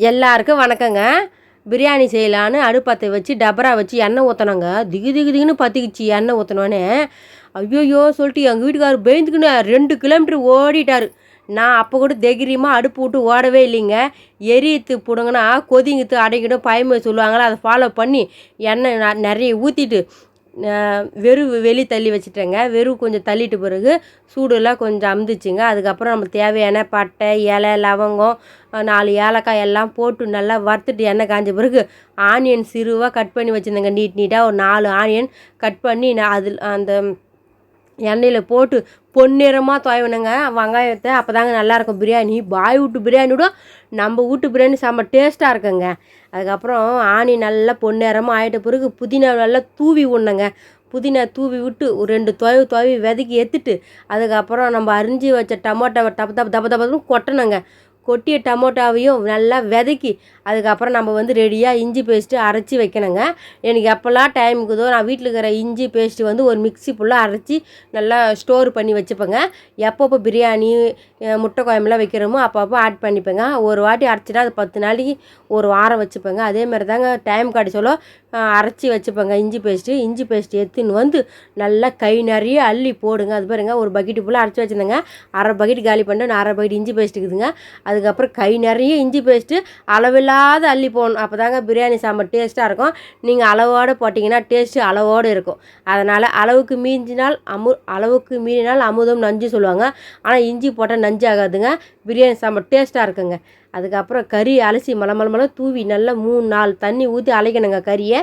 எல்லாருக்கும் வணக்கங்க. பிரியாணி செய்யலான்னு அடுப்பத்தை வச்சு டபரா வச்சு எண்ணெய் ஊற்றினோங்க திகு திகு திகுன்னு பற்றிக்கிச்சு எண்ணெய் ஊற்றினோன்னே ஐயோயோ சொல்லிட்டு எங்கள் வீட்டுக்காரர் பயந்துக்குன்னு ரெண்டு கிலோமீட்டர் ஓடிட்டார். நான் அப்போ கூட தைரியமாக அடுப்பு விட்டு ஓடவே இல்லைங்க. எரியத்து பிடுங்கன்னா கொதிங்கத்து அடைக்கணும் பயமே சொல்லுவாங்களா அதை ஃபாலோ பண்ணி எண்ணெய் ந- நிறைய ஊற்றிட்டு வெறும் வெளி தள்ளி வச்சுட்டேங்க. வெறும் கொஞ்சம் தள்ளிட்டு பிறகு சூடுலாம் கொஞ்சம் அமுதிச்சுங்க. அதுக்கப்புறம் நம்ம தேவையான பட்டை இலை லவங்கம் நாலு ஏலக்காய் எல்லாம் போட்டு நல்லா வறுத்துட்டு எண்ணெய் காஞ்ச பிறகு ஆனியன் சிறுவாக கட் பண்ணி வச்சுருந்தேங்க. நீட் நீட்டாக ஒரு நாலு ஆனியன் கட் பண்ணி நான் அதில் அந்த எண்ணெயில் போட்டு பொன்னிறமாக துவைவணுங்க வெங்காயத்தை அப்போ தாங்க நல்லாயிருக்கும். பிரியாணி. பாய் வீட்டு பிரியாணி விட. நம்ம வீட்டு பிரியாணி செம்ம டேஸ்ட்டாக இருக்குங்க. அதுக்கப்புறம் ஆணி நல்லா பொன்னிறமாக ஆகிட்ட பிறகு புதினா நல்லா தூவி விடணுங்க புதினா தூவி விட்டு ஒரு ரெண்டு துவைவு துவவி விதைக்கி எடுத்துட்டு அதுக்கப்புறம் நம்ம அரிஞ்சு வச்ச டமோட்டாவை டப்பு தப்பு தப்பு தப்பு கொட்டணுங்க. கொட்டிய டமோட்டாவையும் நல்லா விதக்கி அதுக்கப்புறம் நம்ம வந்து ரெடியாக இஞ்சி பேஸ்ட்டு அரைச்சி வைக்கணுங்க. எனக்கு எப்போல்லாம் டைம் இருக்குதோ நான் வீட்டில் இருக்கிற இஞ்சி பேஸ்ட்டு வந்து ஒரு மிக்ஸி ஃபுல்லாக அரைச்சி நல்லா ஸ்டோர் பண்ணி வச்சுப்பேங்க. எப்பப்போ பிரியாணி முட்டை குழம்புலாம் வைக்கிறோமோ அப்பப்போ ஆட் பண்ணிப்பேங்க. ஒரு வாட்டி அரைச்சினா அது பத்து நாளைக்கு ஒரு வாரம் வச்சுப்பேங்க. அதே மாதிரி தாங்க டைம் கிடைச்சாலோ அரைச்சி வச்சுப்பேங்க இஞ்சி பேஸ்ட்டு இஞ்சி பேஸ்ட் எடுத்துன்னு வந்து நல்லா கை நிறைய அள்ளி போடுங்க. அது பாருங்க ஒரு பக்கெட்டு ஃபுல்லாக அரைச்சி வச்சுருந்தேங்க. அரை பக்கெட் காலி பண்ணிட்டு நான் அரை பக்கெட் இஞ்சி பேஸ்ட் இருக்குதுங்க. அதுக்கப்புறம் கை நிறைய இஞ்சி பேஸ்ட்டு அளவில்லாத அள்ளி போகணும் அப்போ தாங்க பிரியாணி சாம்பார் டேஸ்ட்டாக இருக்கும். நீங்கள் அளவோடு போட்டிங்கன்னா டேஸ்ட்டு அளவோடு இருக்கும். அதனால் அளவுக்கு மீஞ்சினால் அமு அளவுக்கு மீறினால் அமுதம் நஞ்சு சொல்லுவாங்க. ஆனால் இஞ்சி போட்டால் நஞ்சு ஆகாதுங்க பிரியாணி சாம்பார் டேஸ்ட்டாக இருக்குங்க. அதுக்கப்புறம் கறி அலசி மல மல மல தூவி நல்லா மூணு நாலு தண்ணி ஊற்றி அலைக்கணுங்க கறியை.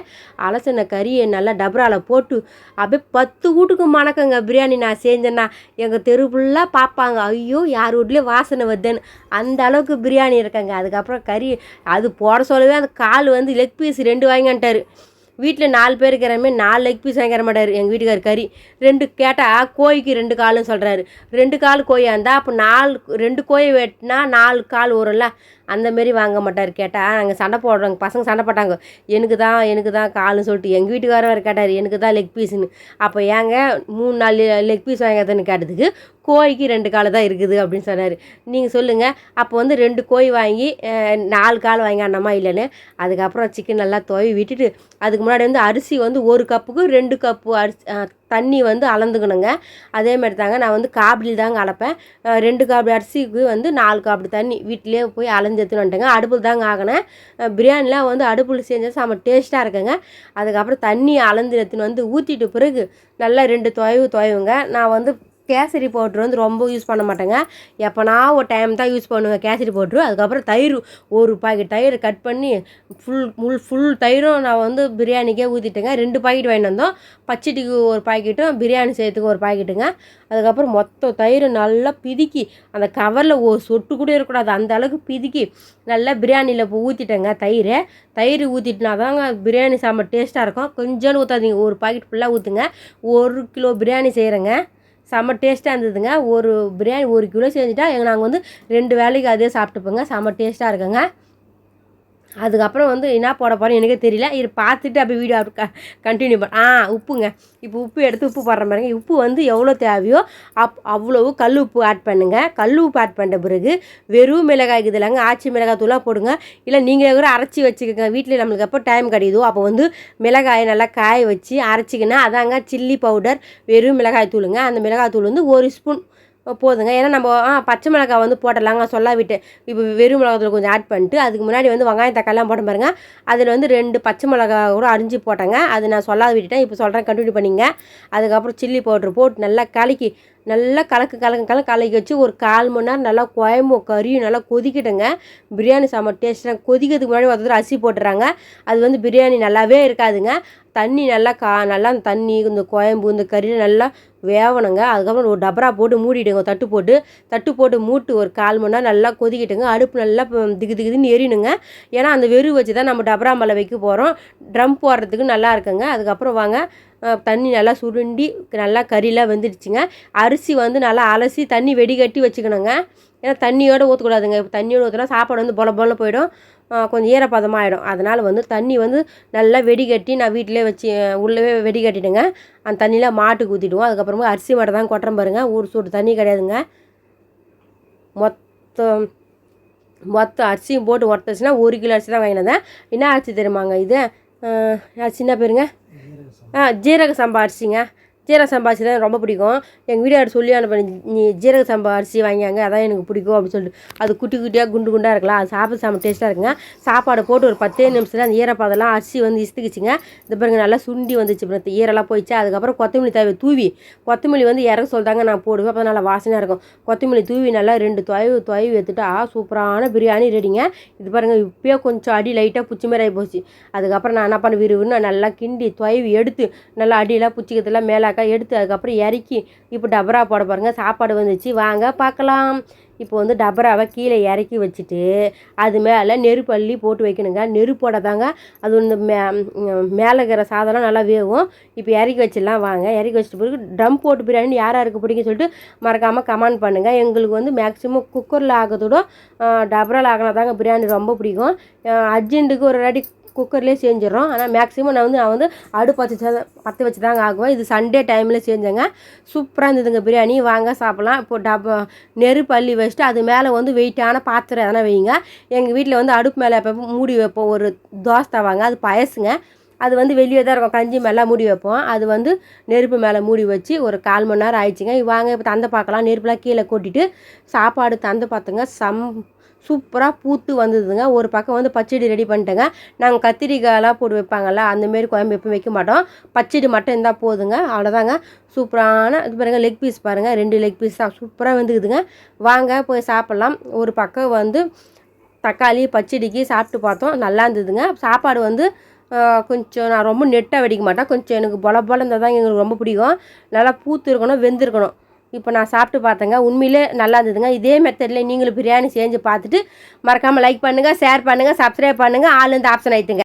அலசின கறியை நல்லா டபராவில் போட்டு அப்படியே பத்து வீட்டுக்கு மணக்கங்க பிரியாணி நான் செஞ்சேன்னா எங்கள் தெரு ஃபுல்லாக பார்ப்பாங்க ஐயோ யார் வீட்லேயும் வாசனை வருதுன்னு. அந்த அளவுக்கு பிரியாணி இருக்கங்க. அதுக்கப்புறம் கறி அது போட சொல்லவே அந்த கால் வந்து லெக் பீஸ் ரெண்டு வாங்கிட்டாரு வீட்டில் நாலு பேர் இருக்கிறமே நாலு லெக் பீஸ் வாங்கிற மாட்டார். எங்கள் வீட்டுக்கார் கறி. ரெண்டு கேட்டால் கோழிக்கு ரெண்டு காலுன்னு சொல்கிறாரு ரெண்டு கால் கோயாக இருந்தால் அப்போ நாலு ரெண்டு கோயை வெட்டினா நாலு கால் வரும்ல அந்த மாரி வாங்க மாட்டார் கேட்டால் நாங்கள் சண்டை போடுறோங்க பசங்க சண்டை போட்டாங்க. எனக்கு தான் எனக்கு தான் கால்னு சொல்லிட்டு எங்கள் வீட்டுக்காரர் கேட்டார். எனக்கு தான் லெக் பீஸுன்னு அப்போ ஏங்க மூணு நாலு லெக் பீஸ் வாங்கிறதுன்னு கேட்டதுக்கு கோழிக்கு ரெண்டு கால் தான் இருக்குது அப்படின்னு சொன்னார். நீங்கள் சொல்லுங்கள் அப்போ வந்து ரெண்டு கோழி வாங்கி நாலு கால் அண்ணம்மா இல்லைன்னு. அதுக்கப்புறம் சிக்கன் நல்லா துவை விட்டுட்டு அதுக்கு முன்னாடி வந்து அரிசி வந்து ஒரு கப்புக்கு ரெண்டு கப்பு அரிசி தண்ணி வந்து அளந்துக்கணுங்க. அதே மாதிரி தாங்க நான் வந்து காபில் தாங்க அளப்பேன். ரெண்டு காபி அரிசிக்கு வந்து நாலு காபடி தண்ணி வீட்டிலே போய் அலைஞ்சு எடுத்துன்னு வந்துட்டேங்க. அடுப்பில் தாங்க ஆகினேன் பிரியாணிலாம் வந்து அடுப்பில் செஞ்சால் செம்ம டேஸ்ட்டாக இருக்குங்க. அதுக்கப்புறம் தண்ணி அளந்து எடுத்துன்னு வந்து ஊற்றிட்டு பிறகு நல்லா ரெண்டு துவைவு துவைவுங்க. நான் வந்து கேசரி பவுட்ரு வந்து ரொம்ப யூஸ் பண்ண மாட்டேங்க. எப்போனா ஒரு டைம் தான் யூஸ் பண்ணுவேன் கேசரி பவுட்ரு. அதுக்கப்புறம் தயிர் ஒரு பாக்கெட் தயிர் கட் பண்ணி ஃபுல் முள் ஃபுல் தயிரும் நான் வந்து பிரியாணிக்கே ஊற்றிட்டேங்க ரெண்டு பாக்கெட் வாங்கிட்டு வந்தோம். பச்சடிக்கு ஒரு பாக்கெட்டும் பிரியாணி செய்யறதுக்கு ஒரு பாக்கெட்டுங்க அதுக்கப்புறம் மொத்த தயிர் நல்லா பிதுக்கி அந்த கவரில் ஒரு சொட்டு கூட இருக்கக்கூடாது. அந்த அளவுக்கு பிதுக்கி நல்லா பிரியாணியில் இப்போ ஊற்றிட்டேங்க தயிர். தயிர் ஊற்றிட்டுனா தாங்க பிரியாணி சாம்பார் டேஸ்ட்டாக இருக்கும். கொஞ்சோன்னு ஊற்றாதீங்க ஒரு பாக்கெட் ஃபுல்லாக ஊற்றுங்க ஒரு கிலோ பிரியாணி செய்கிறேங்க செம்ம டேஸ்ட்டாக இருந்ததுங்க. ஒரு பிரியாணி ஒரு கிலோ செஞ்சுட்டா எங்கள் நாங்கள் வந்து ரெண்டு வேலைக்கு அதே சாப்பிட்டுப்போங்க. செம்ம டேஸ்ட்டாக இருக்குங்க. அதுக்கப்புறம் வந்து என்ன போட போகிறேன் எனக்கே தெரியல. இது பார்த்துட்டு அப்படி வீடியோ கண்டினியூ பண்ண ஆ உப்புங்க. இப்போ உப்பு எடுத்து உப்பு போடுற மாதிரிங்க உப்பு வந்து எவ்வளோ தேவையோ அப் அவ்வளவு கல் உப்பு ஆட் பண்ணுங்கள் கல் உப்பு ஆட் பண்ண பிறகு வெறும் மிளகாய் இதுலங்க ஆச்சி மிளகாய் தூளாக போடுங்க. இல்லை நீங்களே கூட அரைச்சி வச்சுக்கோங்க. வீட்டில் நம்மளுக்கு எப்போ டைம் கிடைக்குதோ அப்போ வந்து மிளகாயை நல்லா காய வச்சு அரைச்சிக்கினா அதாங்க சில்லி பவுடர் வெறும் மிளகாய் தூளுங்க. அந்த மிளகாய் தூள் வந்து ஒரு ஸ்பூன் போதுங்க. ஏன்னா நம்ம ஆ பச்சை மிளகாய் வந்து போட்டலாங்க சொல்ல விட்டு இப்போ வெறும் மிளகாத்தில் கொஞ்சம் ஆட் பண்ணிட்டு அதுக்கு முன்னாடி வந்து வெங்காயம் தக்காளிலாம் போட பாருங்க. அதில் வந்து ரெண்டு பச்சை மிளகா கூட அரிஞ்சு போட்டேங்க. அது நான் சொல்லாத விட்டுட்டேன் இப்போ சொல்கிறேன் கண்டினியூ பண்ணிங்க. அதுக்கப்புறம் சில்லி பவுட்ரு போட்டு நல்லா கலக்கி நல்லா கலக்கு கலக்கு கலக்கு கலக்கி வச்சு ஒரு கால் மணி நேரம் நல்லா குழம்பு கறியும் நல்லா கொதிக்கிட்டுங்க. பிரியாணி சாம்பார் டேஸ்ட்டாக கொதிக்கிறதுக்கு முன்னாடி ஒருத்தர் அரிசி போட்டுறாங்க அது வந்து பிரியாணி நல்லாவே இருக்காதுங்க. தண்ணி நல்லா கா நல்லா அந்த தண்ணி இந்த குழம்பு இந்த கறியில் நல்லா வேவணுங்க. அதுக்கப்புறம் ஒரு டபரா போட்டு மூடிடுங்க. தட்டு போட்டு தட்டு போட்டு மூட்டு ஒரு கால் மணி நேரம் நல்லா கொதிக்கிட்டுங்க. அடுப்பு நல்லா திகு திகுதுன்னு எரியணுங்க ஏன்னா அந்த வெறு வச்சு தான் நம்ம டபரா மலை வைக்க போகிறோம் ட்ரம் போடுறதுக்கு நல்லா இருக்குங்க. அதுக்கப்புறம் வாங்க. தண்ணி நல்லா சுருண்டி நல்லா கறிலாம் வெந்துடுச்சுங்க. அரிசி வந்து நல்லா அலசி தண்ணி வெடிகட்டி வச்சுக்கணுங்க. ஏன்னா தண்ணியோடு ஊற்றக்கூடாதுங்க இப்போ தண்ணியோடு ஊற்றினா சாப்பாடு வந்து பொல பொல போயிடும். கொஞ்சம் ஈரப்பதமாகிடும் அதனால் வந்து தண்ணி வந்து நல்லா வெடிகட்டி நான் வீட்டிலே வச்சு உள்ளவே வெடிகட்டிட்டுங்க அந்த தண்ணியில் மாட்டுக்கு ஊற்றிடுவோம் அதுக்கப்புறமா அரிசி மாட்டை தான் கொட்டுறேன் பாருங்க. ஊர் சூடு தண்ணி கிடையாதுங்க. மொத்தம் மொத்த அரிசியும் போட்டு ஒருத்தச்சுன்னா ஒரு கிலோ அரிசி தான் வாங்கிட்டு வந்தேன் என்ன அரிசி தெரியுமாங்க இது? சின்ன பேருங்க. ஆ ஜீரக சம்பா அரிசிங்க. ஜீரக சம்பா அரிசி தான் ரொம்ப பிடிக்கும். எங்கள் வீடியோட சொல்லி அனுப்பி நீ ஜீரக சம்பா அரிசி வாங்கியாங்க அதான் எனக்கு பிடிக்கும் அப்படின்னு சொல்லிட்டு. அது குட்டி குட்டியாக குண்டு குண்டாக இருக்கலாம். அது சாப்பிட சாப்பிட டேஸ்ட்டாக இருக்குங்க. சாப்பாடு போட்டு ஒரு பத்தே நிமிஷத்தில் அந்த ஈரப்பாதெல்லாம் அரிசி வந்து இசுத்துக்குச்சுங்க. இந்த பாருங்க நல்லா சுண்டி வந்துச்சு. அப்புறம் ஈரெல்லாம் போயிடுச்சு. அதுக்கப்புறம் கொத்தமல்லி தவி தூவி கொத்தமல்லி வந்து இறக்க சொல்லிட்டாங்க நான் போடுவேன். அப்போ நல்லா வாசனையாக இருக்கும். கொத்தமல்லி தூவி நல்லா ரெண்டு தொய்வு துவைவு எடுத்துட்டா சூப்பரான பிரியாணி ரெடிங்க. இது பாருங்கள் இப்போயே கொஞ்சம் அடி லைட்டாக புச்சி மாதிரி ஆகி போச்சு. அதுக்கப்புறம் நான் என்ன பண்ண விரும்புன்னு நல்லா கிண்டி தொய்வு எடுத்து நல்லா அடியெல்லாம் புச்சிக்கிறதுலாம் மேலாக்கா எடுத்து அதுக்கப்புறம் இறக்கி இப்போ டபரா போட பாருங்கள் சாப்பாடு வந்துச்சு. வாங்க பார்க்கலாம் இப்போ வந்து டபராவை கீழே இறக்கி வச்சுட்டு அது மேலே நெருப்பு அள்ளி போட்டு வைக்கணுங்க. நெருப்போட தாங்க. அது வந்து மே மேலே இருக்கிற சாதம்லாம் நல்லா வேகும். இப்போ இறக்கி வச்சிடலாம். வாங்க இறக்கி வச்சுட்டு பிறகு ட்ரம் போட்டு பிரியாணி யார் யாருக்கு பிடிக்கும் சொல்லிட்டு மறக்காமல் கமெண்ட் பண்ணுங்கள் எங்களுக்கு வந்து மேக்ஸிமம் குக்கரில் ஆகிறதோட டபரால் ஆகினா தாங்க பிரியாணி ரொம்ப பிடிக்கும். அர்ஜென்ட்டுக்கு ஒரு ரெடி குக்கர்லேயே செஞ்சிடறோம். ஆனால் மேக்ஸிமம் நான் வந்து நான் வந்து அடுப்பு வச்சு பற்ற வச்சு தாங்க ஆகுவேன். இது சண்டே டைமில் செஞ்சேங்க. சூப்பராக இருந்ததுங்க பிரியாணி. வாங்க சாப்பிட்லாம். இப்போ டப்பா நெருப்பு அள்ளி வச்சுட்டு அது மேலே வந்து வெயிட்டான பாத்திரம் எதனா வைங்க. எங்கள் வீட்டில் வந்து அடுப்பு மேலே எப்போ மூடி வைப்போம். ஒரு தோசை தவாங்க. அது பயசுங்க. அது வந்து வெளியே தான் இருக்கும். கஞ்சி மேலே மூடி வைப்போம். அது வந்து நெருப்பு மேலே மூடி வச்சு ஒரு கால் மணி நேரம் ஆயிடுச்சுங்க. வாங்க இப்போ தந்தை பார்க்கலாம் நெருப்புலாம் கீழே கொட்டிட்டு சாப்பாடு தந்தை பார்த்துங்க சம் சூப்பராக பூத்து வந்ததுங்க. ஒரு பக்கம் வந்து பச்சடி ரெடி பண்ணிட்டேங்க. நாங்கள் கத்திரிக்காயெல்லாம் போட்டு வைப்பாங்கள்ல அந்தமாரி குழம்பு எப்பவும் வைக்க மாட்டோம். பச்சடி மட்டும் இருந்தால் போதுங்க. அவ்வளோதாங்க சூப்பரான இது பாருங்கள் லெக் பீஸ் பாருங்கள் ரெண்டு லெக் பீஸ் தான். சூப்பராக வந்துக்குதுங்க. வாங்க போய் சாப்பிட்லாம். ஒரு பக்கம் வந்து தக்காளி பச்சடிக்கு சாப்பிட்டு பார்த்தோம். நல்லா இருந்ததுங்க. சாப்பாடு வந்து கொஞ்சம் நான் ரொம்ப நெட்டாக வெடிக்க மாட்டேன். கொஞ்சம் எனக்கு பொல பொல இருந்தால் தான் எங்களுக்கு ரொம்ப பிடிக்கும். நல்லா பூத்து இருக்கணும் வெந்திருக்கணும். இப்போ நான் சாப்பிட்டு பார்த்தேங்க உண்மையிலே நல்லா இருந்ததுங்க. இதே மெத்தடில் நீங்களும் பிரியாணி செஞ்சு பார்த்துட்டு மறக்காமல் லைக் பண்ணுங்கள் ஷேர் பண்ணுங்கள் சப்ஸ்கிரைப் பண்ணுங்கள் ஆள் இந்த ஆப்ஷன் ஆயிட்டுங்க.